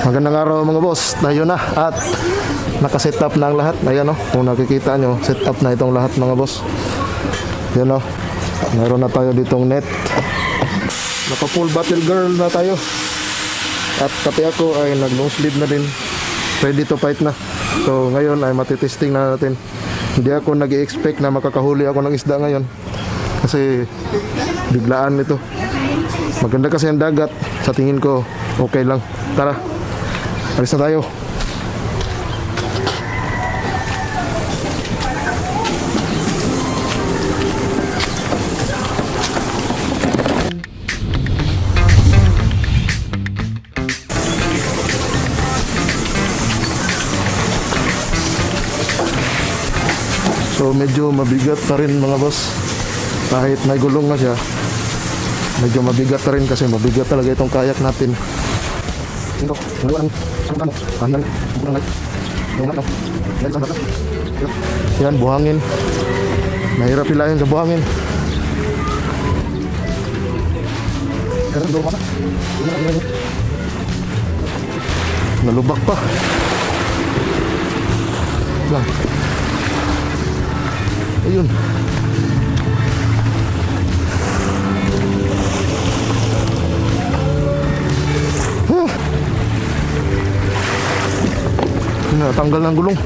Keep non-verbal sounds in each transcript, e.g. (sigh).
Magandang araw mga boss. Tayo na at nakaset up na ang lahat. Ayan o, kung nakikita nyo, set up na itong lahat mga boss. Yan o, meron na tayo ditong net. Naka full battle girl na tayo. At pati ako ay nag long sleeve na din. Ready to fight na. So ngayon ay matitesting na natin. Hindi ako nag expect na makakahuli ako ng isda ngayon. Kasi biglaan ito. Maganda kasi ang dagat. Sa tingin ko, okay lang. Tara, alis na tayo. So medyo mabigat pa rin mga boss. Kahit may gulong na siya, medyo mabigat pa rin kasi mabigat talaga itong kayak natin. Ito, ngayon, sumpan mo, kanan, buhangin, buhangin, yan, sumpan Yan, buhangin. Mahirap hilahin sa buhangin. Kanan, doon pa. Nalubak pa. Lang. Ayun. Natanggal ng gulong.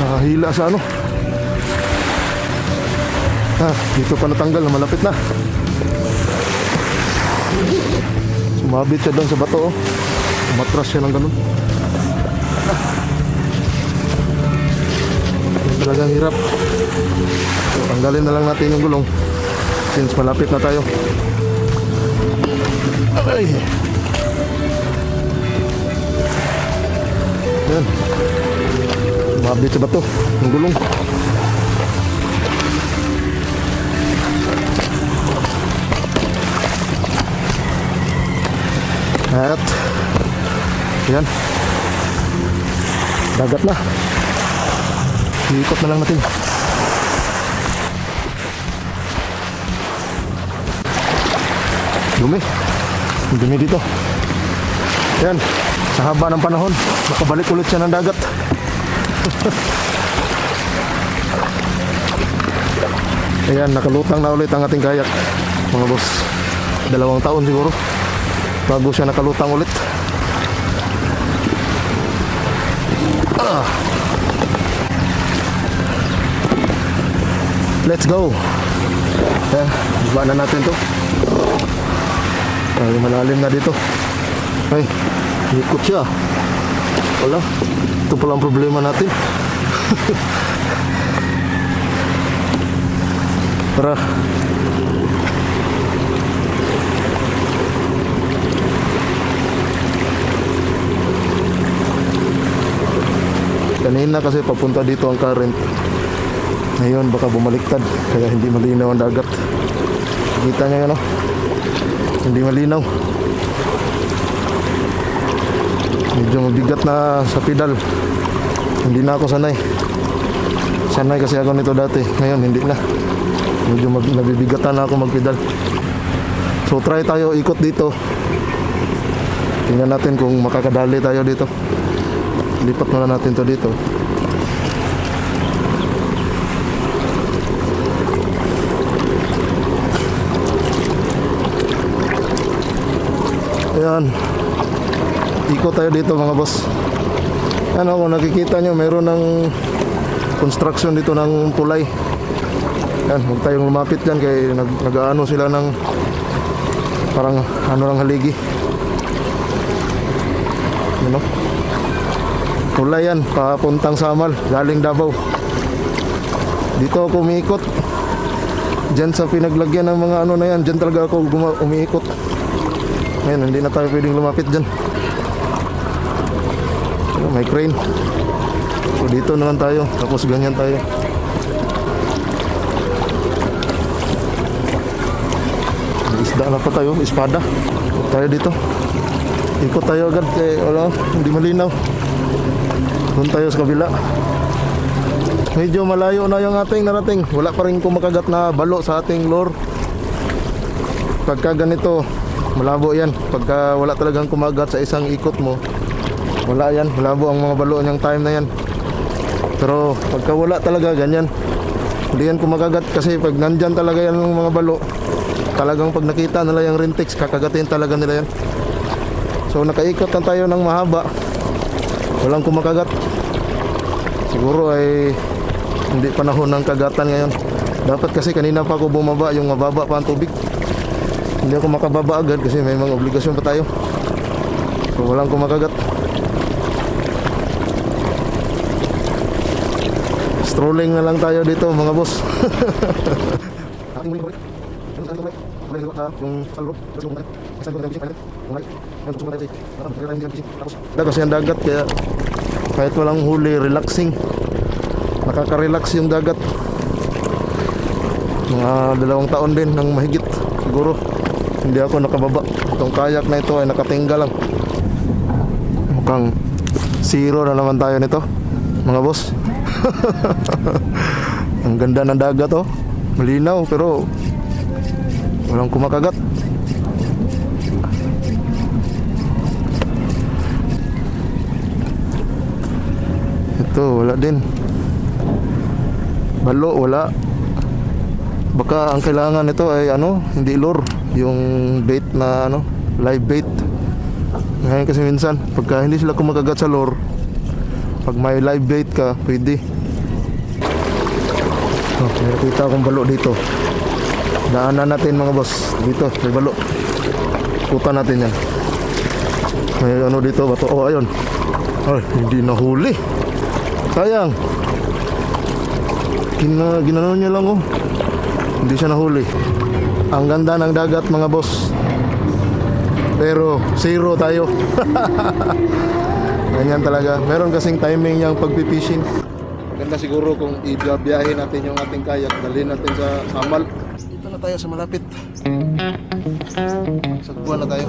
Nakahila sa ano. Ah, dito pa natanggal na malapit na. Sumabit siya doon sa bato oh. Umatras siya ng ganun. Ah. Talagang hirap. So, tanggalin na lang natin yung gulong. Since malapit na tayo. Ay. Mabit sa bato. Yung gulong. At yan. Dagat na. Iikot na lang natin. Dumi. Ang Dumi dito. Yan. Sa haba ng panahon, makabalik ulit siya ng dagat. (laughs) Ayan, nakalutang na ulit ang ating kayak. Mga boss, dalawang taon siguro bago siya nakalutang ulit. Ah. Let's go. Ayan, iba na natin to. Ay, malalim na dito. Ay, ikot siya. Wala. Ito pala ang problema natin. (laughs) Tara. Kanina kasi papunta dito ang current. Ngayon baka bumaliktad kaya hindi malinaw ang dagat. Kita niyo ano? Hindi malinaw. Medyo mabigat na sa pedal. Hindi na ako sanay. Sanay kasi ako nito dati. Ngayon hindi na. Medyo nabibigatan na ako magpedal. So try tayo ikot dito. Tingnan natin kung makakadali tayo dito. Lipat muna natin to dito. Ayan. Ikot tayo dito mga boss. Ano kung nakikita nyo, mayroon ng construction dito ng tulay. Yan, huwag tayong lumapit dyan kay nag, nag-ano sila ng parang ano ng haligi. Ano? Tulay yan, papuntang Samal, galing Davao. Dito ako umiikot. Diyan sa pinaglagyan ng mga ano na yan, diyan talaga ako umiikot. Ngayon, hindi na tayo pwedeng lumapit dyan. May crane. So, dito naman tayo. Tapos ganyan tayo. May isda na pa tayo. Espada. Tayo dito. Ikot tayo agad. Kaya wala, hindi malinaw. Doon tayo sa kabila. Medyo malayo na yung ating narating. Wala pa rin kumakagat na balo sa ating lure. Pagka ganito, malabo yan. Pagka wala talagang kumagat sa isang ikot mo, wala yan. Malabo ang mga balo niyang time na yan. Pero pagka wala talaga, ganyan. Hindi yan kumagagat kasi pag nandyan talaga yan ng mga balo, talagang pag nakita nila yung rintex, kakagatin talaga nila yan. So nakaikot na tayo ng mahaba. Walang kumakagat. Siguro ay hindi panahon ng kagatan ngayon. Dapat kasi kanina pa ako bumaba yung mababa pa ang tubig. Hindi ako makababa agad kasi may mga obligasyon pa tayo. So walang kumakagat. Strolling na lang tayo dito mga boss. Tapos. Yung dagat kaya kahit walang huli, relaxing. Nakaka-relax yung dagat. Mga dalawang taon din ng mahigit siguro. Hindi ako nakababa. Itong kayak na ito ay nakatingga lang. Mukhang zero na naman tayo nito, mga boss. (laughs) Ang ganda ng dagat oh. Malinaw pero walang kumakagat. Ito, wala din. Balo, wala. Baka ang kailangan nito ay ano, hindi lure, yung bait na ano, live bait. Ngayon kasi minsan, pagka hindi sila kumakagat sa lure, pag may live bait ka, pwede. Oh, may nakita akong balo dito. Daanan natin mga boss. Dito, may balo. Puta natin yan. May ano dito, bato. Oh, ayun. Ay, hindi nahuli. Sayang. Gina, ginano niya lang oh. Hindi siya nahuli. Ang ganda ng dagat mga boss. Pero zero tayo. (laughs) Ganyan talaga. Meron kasing timing yung pagpipishing. Maganda siguro kung ibiyahe natin yung ating kayak, dalhin natin sa Samal. Dito na tayo sa malapit. Sagbuan na tayo.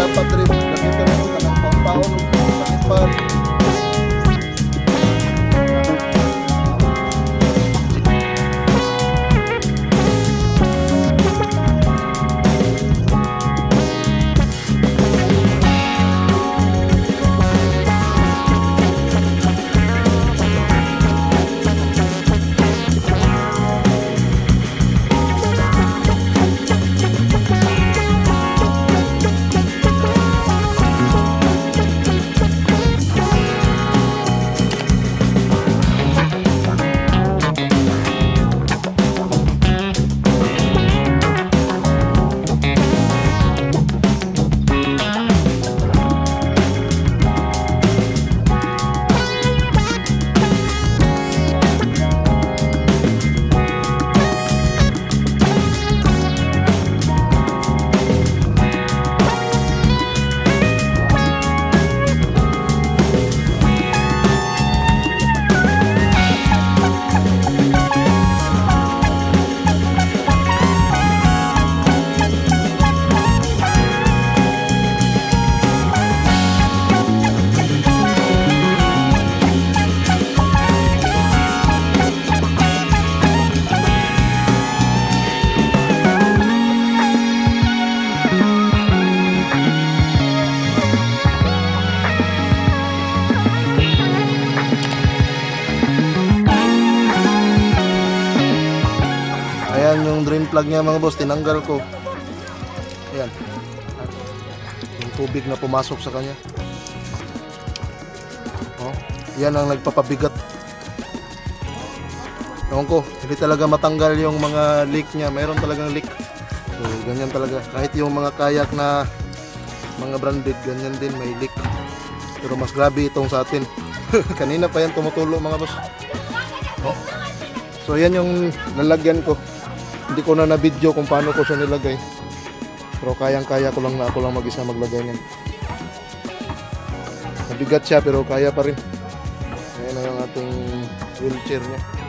Dapat rin? Nakita mo ka ng pampaon, panipan. Ayan plug niya mga boss, tinanggal ko. Ayan. Yung tubig na pumasok sa kanya. Oh, yan ang nagpapabigat. Ewan ko, hindi talaga matanggal yung mga leak niya. Mayroon talagang leak. So, ganyan talaga. Kahit yung mga kayak na mga branded, ganyan din may leak. Pero mas grabe itong sa atin. (laughs) Kanina pa yan tumutulo mga boss. Oh. So yan yung lalagyan ko. Hindi ko na na-video kung paano ko siya nilagay. Pero kayang-kaya ko lang na ako lang mag-isa maglagay niyan. Mabigat siya pero kaya pa rin. Ayan na yung ating wheelchair niya.